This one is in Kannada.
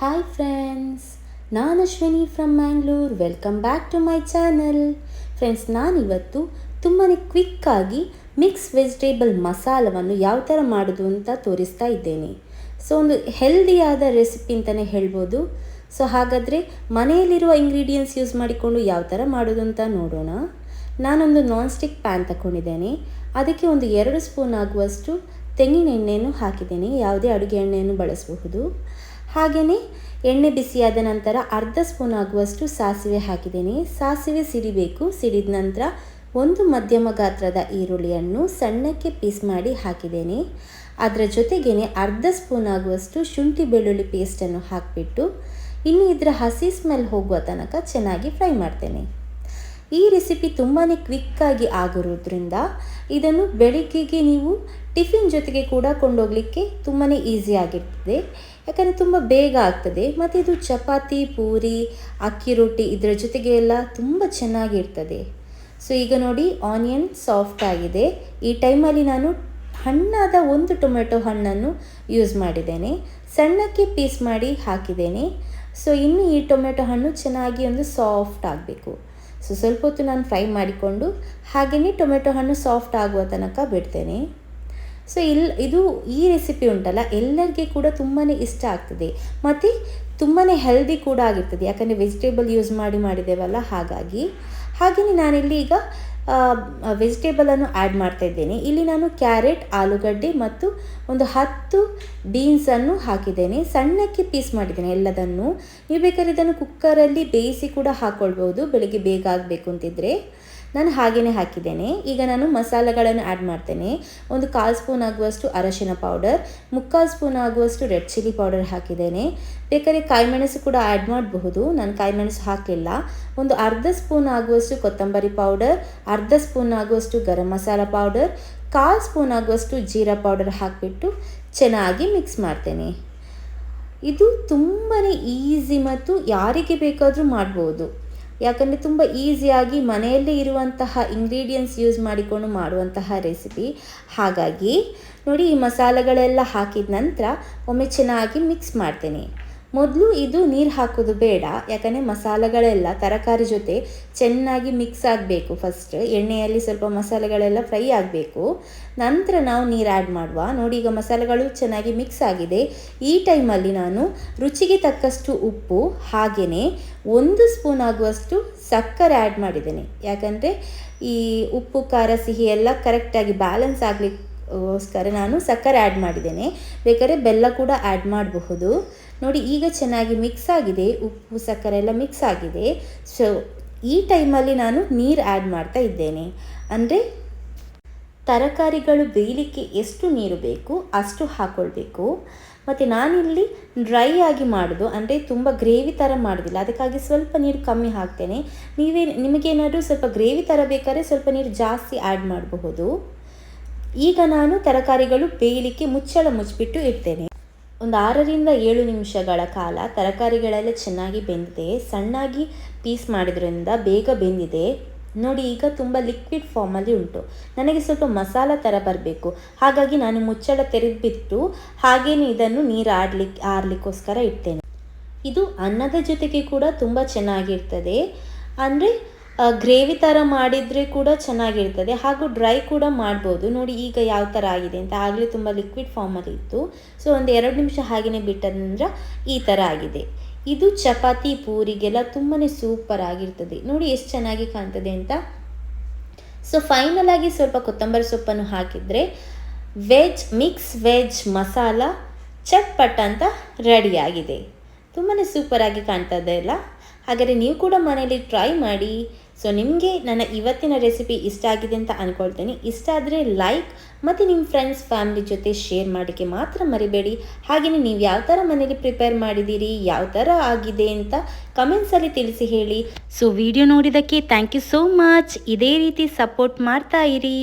ಹಾಯ್ ಫ್ರೆಂಡ್ಸ್ ನಾನು Ashwini from Mangalore welcome back to my channel friends ನಾನಿವತ್ತು ತುಂಬಾ ಕ್ವಿಕ್ಕಾಗಿ ಮಿಕ್ಸ್ ವೆಜಿಟೇಬಲ್ ಮಸಾಲವನ್ನು ಯಾವ ಥರ ಮಾಡೋದು ಅಂತ ತೋರಿಸ್ತಾ ಇದ್ದೇನೆ. ಸೊ ಒಂದು ಹೆಲ್ದಿಯಾದ ರೆಸಿಪಿ ಅಂತಲೇ ಹೇಳ್ಬೋದು. ಸೊ ಹಾಗಾದರೆ ಮನೆಯಲ್ಲಿರುವ ಇಂಗ್ರೀಡಿಯೆಂಟ್ಸ್ ಯೂಸ್ ಮಾಡಿಕೊಂಡು ಯಾವ ಥರ ಮಾಡೋದು ಅಂತ ನೋಡೋಣ. ನಾನೊಂದು ನಾನ್ ಸ್ಟಿಕ್ ಪ್ಯಾನ್ ತಗೊಂಡಿದ್ದೇನೆ ಅದಕ್ಕೆ ಒಂದು ಎರಡು ಸ್ಪೂನ್ ಆಗುವಷ್ಟು ತೆಂಗಿನ ಎಣ್ಣೆಯನ್ನು ಹಾಕಿದ್ದೇನೆ. ಯಾವುದೇ ಅಡುಗೆ ಎಣ್ಣೆಯನ್ನು ಬಳಸಬಹುದು. ಹಾಗೆಯೇ ಎಣ್ಣೆ ಬಿಸಿಯಾದ ನಂತರ ಅರ್ಧ ಸ್ಪೂನ್ ಆಗುವಷ್ಟು ಸಾಸಿವೆ ಹಾಕಿದ್ದೀನಿ. ಸಾಸಿವೆ ಸಿಡಿಬೇಕು. ಸಿಡಿದ ನಂತರ ಒಂದು ಮಧ್ಯಮ ಗಾತ್ರದ ಈರುಳ್ಳಿಯನ್ನು ಸಣ್ಣಕ್ಕೆ ಪೀಸ್ ಮಾಡಿ ಹಾಕಿದ್ದೇನೆ. ಅದರ ಜೊತೆಗೇ ಅರ್ಧ ಸ್ಪೂನ್ ಆಗುವಷ್ಟು ಶುಂಠಿ ಬೆಳ್ಳುಳ್ಳಿ ಪೇಸ್ಟನ್ನು ಹಾಕಿಬಿಟ್ಟು, ಇನ್ನು ಇದರ ಹಸಿ ಸ್ಮೆಲ್ ಹೋಗುವ ತನಕ ಚೆನ್ನಾಗಿ ಫ್ರೈ ಮಾಡ್ತೇನೆ. ಈ ರೆಸಿಪಿ ತುಂಬಾ ಕ್ವಿಕ್ಕಾಗಿ ಆಗಿರೋದ್ರಿಂದ ಇದನ್ನು ಬೆಳಿಗ್ಗೆಗೆ ನೀವು ಟಿಫಿನ್ ಜೊತೆಗೆ ಕೂಡ ಕೊಂಡೋಗಲಿಕ್ಕೆ ತುಂಬಾ ಈಸಿ ಆಗಿರ್ತದೆ. ಯಾಕಂದರೆ ತುಂಬ ಬೇಗ ಆಗ್ತದೆ. ಮತ್ತು ಇದು ಚಪಾತಿ, ಪೂರಿ, ಅಕ್ಕಿ ರೊಟ್ಟಿ ಇದರ ಜೊತೆಗೆ ಎಲ್ಲ ತುಂಬ ಚೆನ್ನಾಗಿರ್ತದೆ. ಸೊ ಈಗ ನೋಡಿ ಆನಿಯನ್ ಸಾಫ್ಟ್ ಆಗಿದೆ. ಈ ಟೈಮಲ್ಲಿ ನಾನು ಹಣ್ಣಾದ ಒಂದು ಟೊಮೆಟೊ ಹಣ್ಣನ್ನು ಯೂಸ್ ಮಾಡಿದ್ದೇನೆ. ಸಣ್ಣಕ್ಕೆ ಪೀಸ್ ಮಾಡಿ ಹಾಕಿದ್ದೇನೆ. ಸೊ ಇನ್ನು ಈ ಟೊಮೆಟೊ ಹಣ್ಣು ಚೆನ್ನಾಗಿ ಒಂದು ಸಾಫ್ಟ್ ಆಗಬೇಕು. ಸೊ ಸ್ವಲ್ಪ ಹೊತ್ತು ನಾನು ಫ್ರೈ ಮಾಡಿಕೊಂಡು ಹಾಗೆಯೇ ಟೊಮೆಟೊ ಹಣ್ಣು ಸಾಫ್ಟ್ ಆಗುವ ತನಕ ಬಿಡ್ತೇನೆ. ಸೊ ಇಲ್ಲಿ ಇದು ಈ ರೆಸಿಪಿ ಉಂಟಲ್ಲ, ಎಲ್ಲರಿಗೆ ಕೂಡ ತುಂಬಾ ಇಷ್ಟ ಆಗ್ತದೆ. ಮತ್ತು ತುಂಬಾ ಹೆಲ್ದಿ ಕೂಡ ಆಗಿರ್ತದೆ, ಯಾಕಂದರೆ ವೆಜಿಟೇಬಲ್ ಯೂಸ್ ಮಾಡಿ ಮಾಡಿದ್ದೇವಲ್ಲ ಹಾಗಾಗಿ. ಹಾಗೆಯೇ ನಾನಿಲ್ಲಿ ಈಗ ವೆಜಿಟೇಬಲನ್ನು ಆ್ಯಡ್ ಮಾಡ್ತಾ ಇದ್ದೇನೆ. ಇಲ್ಲಿ ನಾನು ಕ್ಯಾರೆಟ್ ಆಲೂಗಡ್ಡೆ ಮತ್ತು ಒಂದು ಹತ್ತು ಬೀನ್ಸನ್ನು ಹಾಕಿದ್ದೇನೆ. ಸಣ್ಣಕ್ಕೆ ಪೀಸ್ ಮಾಡಿದ್ದೇನೆ ಎಲ್ಲದನ್ನು. ನೀವು ಬೇಕಾದ್ರೆ ಇದನ್ನು ಕುಕ್ಕರಲ್ಲಿ ಬೇಯಿಸಿ ಕೂಡ ಹಾಕ್ಕೊಳ್ಬೋದು ಬೆಳಿಗ್ಗೆ ಬೇಗ ಆಗಬೇಕು ಅಂತಿದ್ರೆ. ನಾನು ಹಾಗೆಯೇ ಹಾಕಿದ್ದೇನೆ. ಈಗ ನಾನು ಮಸಾಲೆಗಳನ್ನು ಆ್ಯಡ್ ಮಾಡ್ತೇನೆ. ಒಂದು ಕಾಲು ಸ್ಪೂನ್ ಆಗುವಷ್ಟು ಅರಶಿನ ಪೌಡರ್ ಮುಕ್ಕಾಲು ಸ್ಪೂನ್ ಆಗುವಷ್ಟು ರೆಡ್ ಚಿಲ್ಲಿ ಪೌಡರ್ ಹಾಕಿದ್ದೇನೆ. ಬೇಕಾದರೆ ಕಾಯಿಮೆಣಸು ಕೂಡ ಆ್ಯಡ್ ಮಾಡಬಹುದು. ನಾನು ಕಾಯಿಮೆಣಸು ಹಾಕಿಲ್ಲ ಒಂದು ಅರ್ಧ ಸ್ಪೂನ್ ಆಗುವಷ್ಟು ಕೊತ್ತಂಬರಿ ಪೌಡರ್ ಅರ್ಧ ಸ್ಪೂನ್ ಆಗುವಷ್ಟು ಗರಂ ಮಸಾಲ ಪೌಡರ್ ಕಾಲು ಸ್ಪೂನ್ ಆಗುವಷ್ಟು ಜೀರಾ ಪೌಡರ್ ಹಾಕಿಬಿಟ್ಟು ಚೆನ್ನಾಗಿ ಮಿಕ್ಸ್ ಮಾಡ್ತೇನೆ. ಇದು ತುಂಬಾ ಈಸಿ ಮತ್ತು ಯಾರಿಗೆ ಬೇಕಾದರೂ ಮಾಡ್ಬೋದು. ಯಾಕಂದರೆ ತುಂಬ ಈಸಿಯಾಗಿ ಮನೆಯಲ್ಲೇ ಇರುವಂತಹ ಇಂಗ್ರೀಡಿಯೆಂಟ್ಸ್ ಯೂಸ್ ಮಾಡಿಕೊಂಡು ಮಾಡುವಂತಹ ರೆಸಿಪಿ ಹಾಗಾಗಿ ನೋಡಿ ಈ ಮಸಾಲೆಗಳೆಲ್ಲ ಹಾಕಿದ ನಂತರ ಒಮ್ಮೆ ಚೆನ್ನಾಗಿ ಮಿಕ್ಸ್ ಮಾಡ್ತೇನೆ. ಮೊದಲು ಇದು ನೀರು ಹಾಕೋದು ಬೇಡ, ಯಾಕಂದರೆ ಮಸಾಲೆಗಳೆಲ್ಲ ತರಕಾರಿ ಜೊತೆ ಚೆನ್ನಾಗಿ ಮಿಕ್ಸ್ ಆಗಬೇಕು ಫಸ್ಟ್ ಎಣ್ಣೆಯಲ್ಲಿ ಸ್ವಲ್ಪ ಮಸಾಲೆಗಳೆಲ್ಲ ಫ್ರೈ ಆಗಬೇಕು. ನಂತರ ನಾವು ನೀರು ಆ್ಯಡ್ ಮಾಡುವ. ನೋಡಿ, ಈಗ ಮಸಾಲೆಗಳು ಚೆನ್ನಾಗಿ ಮಿಕ್ಸ್ ಆಗಿದೆ. ಈ ಟೈಮಲ್ಲಿ ನಾನು ರುಚಿಗೆ ತಕ್ಕಷ್ಟು ಉಪ್ಪು ಹಾಗೆಯೇ ಒಂದು ಸ್ಪೂನ್ ಆಗುವಷ್ಟು ಸಕ್ಕರೆ ಆ್ಯಡ್ ಮಾಡಿದ್ದೇನೆ. ಯಾಕಂದರೆ ಈ ಉಪ್ಪು, ಖಾರ, ಸಿಹಿ ಎಲ್ಲ ಕರೆಕ್ಟಾಗಿ ಬ್ಯಾಲೆನ್ಸ್ ಆಗಲಿಕ್ಕೆ ಗೋಸ್ಕರ ನಾನು ಸಕ್ಕರೆ ಆ್ಯಡ್ ಮಾಡಿದ್ದೇನೆ. ಬೇಕಾದ್ರೆ ಬೆಲ್ಲ ಕೂಡ ಆ್ಯಡ್ ಮಾಡಬಹುದು. ನೋಡಿ, ಈಗ ಚೆನ್ನಾಗಿ ಮಿಕ್ಸ್ ಆಗಿದೆ, ಉಪ್ಪು, ಸಕ್ಕರೆ ಎಲ್ಲ ಮಿಕ್ಸ್ ಆಗಿದೆ. ಸೊ ಈ ಟೈಮಲ್ಲಿ ನಾನು ನೀರು ಆ್ಯಡ್ ಮಾಡ್ತಾ ಇದ್ದೇನೆ. ಅಂದರೆ, ತರಕಾರಿಗಳು ಬೇಯಲಿಕ್ಕೆ ಎಷ್ಟು ನೀರು ಬೇಕು, ಅಷ್ಟು ಹಾಕ್ಕೊಳ್ಬೇಕು ಮತ್ತು ನಾನಿಲ್ಲಿ ಡ್ರೈ ಆಗಿ ಮಾಡೋದು, ಅಂದರೆ ತುಂಬ ಗ್ರೇವಿ ಥರ ಮಾಡೋದಿಲ್ಲ. ಅದಕ್ಕಾಗಿ ಸ್ವಲ್ಪ ನೀರು ಕಮ್ಮಿ ಹಾಕ್ತೇನೆ. ನೀವೇ ನಿಮಗೇನಾದರೂ ಸ್ವಲ್ಪ ಗ್ರೇವಿ ಥರ ಬೇಕಾದ್ರೆ ಸ್ವಲ್ಪ ನೀರು ಜಾಸ್ತಿ ಆ್ಯಡ್ ಮಾಡಬಹುದು. ಈಗ ನಾನು ತರಕಾರಿಗಳು ಬೇಯಲಿಕ್ಕೆ ಮುಚ್ಚಳ ಮುಚ್ಚಿಬಿಟ್ಟು ಇಡ್ತೇನೆ. ಒಂದು ಆರರಿಂದ ಏಳು ನಿಮಿಷಗಳ ಕಾಲ ತರಕಾರಿಗಳೆಲ್ಲ ಚೆನ್ನಾಗಿ ಬೆಂದಿದೆ, ಸಣ್ಣಾಗಿ ಪೀಸ್ ಮಾಡಿದ್ರಿಂದ ಬೇಗ ಬೆಂದಿದೆ. ನೋಡಿ, ಈಗ ತುಂಬ ಲಿಕ್ವಿಡ್ ಫಾರ್ಮಲ್ಲಿ ಉಂಟು. ನನಗೆ ಸ್ವಲ್ಪ ಮಸಾಲ ಥರ ಬರಬೇಕು. ಹಾಗಾಗಿ ನಾನು ಮುಚ್ಚಳ ತೆರೆದ್ಬಿಟ್ಟು ಹಾಗೇನೆ ಇದನ್ನು ನೀರು ಆಡ್ಲಿಕ್ಕೆ ಆರ್ಲಿಕ್ಕೋಸ್ಕರ ಇಡ್ತೇನೆ. ಇದು ಅನ್ನದ ಜೊತೆಗೆ ಕೂಡ ತುಂಬ ಚೆನ್ನಾಗಿರ್ತದೆ. ಅಂದರೆ ಗ್ರೇವಿ ಥರ ಮಾಡಿದರೆ ಕೂಡ ಚೆನ್ನಾಗಿರ್ತದೆ. ಹಾಗೂ ಡ್ರೈ ಕೂಡ ಮಾಡ್ಬೋದು. ನೋಡಿ ಈಗ ಯಾವ ಥರ ಆಗಿದೆ ಅಂತ. ಆಗಲೇ ತುಂಬ ಲಿಕ್ವಿಡ್ ಫಾರ್ಮಲ್ಲಿ ಇತ್ತು. ಸೊ ಒಂದು ಎರಡು ನಿಮಿಷ ಹಾಗೆಯೇ ಬಿಟ್ಟಂದ್ರೆ ಈ ಥರ ಆಗಿದೆ. ಇದು ಚಪಾತಿ, ಪೂರಿಗೆಲ್ಲ ತುಂಬಾ ಸೂಪರ್ ಆಗಿರ್ತದೆ. ನೋಡಿ ಎಷ್ಟು ಚೆನ್ನಾಗಿ ಕಾಣ್ತದೆ ಅಂತ. ಸೊ ಫೈನಲ್ ಆಗಿ ಸ್ವಲ್ಪ ಕೊತ್ತಂಬರಿ ಸೊಪ್ಪನ್ನು ಹಾಕಿದರೆ ವೆಜ್ ಮಿಕ್ಸ್ ವೆಜ್ ಮಸಾಲ, ಚಟ್ಪಟ್ ಅಂತ ರೆಡಿಯಾಗಿದೆ ತುಂಬಾ ಸೂಪರಾಗಿ ಕಾಣ್ತದೆ ಅಲ್ಲ? ಹಾಗಾದರೆ ನೀವು ಕೂಡ ಮನೆಯಲ್ಲಿ ಟ್ರೈ ಮಾಡಿ. ಸೊ ನಿಮಗೆ ನನ್ನ ಇವತ್ತಿನ ರೆಸಿಪಿ ಇಷ್ಟ ಆಗಿದೆ ಅಂತ ಅಂದ್ಕೊಳ್ತೇನೆ ಇಷ್ಟ ಆದರೆ ಲೈಕ್ ಮತ್ತು ನಿಮ್ಮ ಫ್ರೆಂಡ್ಸ್ ಫ್ಯಾಮಿಲಿ ಜೊತೆ ಶೇರ್ ಮಾಡೋಕ್ಕೆ ಮಾತ್ರ ಮರಿಬೇಡಿ. ಹಾಗೆಯೇ ನೀವು ಯಾವ ಥರ ಮನೆಯಲ್ಲಿ ಪ್ರಿಪೇರ್ ಮಾಡಿದ್ದೀರಿ, ಯಾವ ಥರ ಆಗಿದೆ ಅಂತ ಕಮೆಂಟ್ಸಲ್ಲಿ ತಿಳಿಸಿ ಹೇಳಿ. ಸೊ ವಿಡಿಯೋ ನೋಡಿದ್ದಕ್ಕೆ ಥ್ಯಾಂಕ್ ಯು ಸೋ ಮಚ್ ಇದೇ ರೀತಿ ಸಪೋರ್ಟ್ ಮಾಡ್ತಾ ಇರಿ.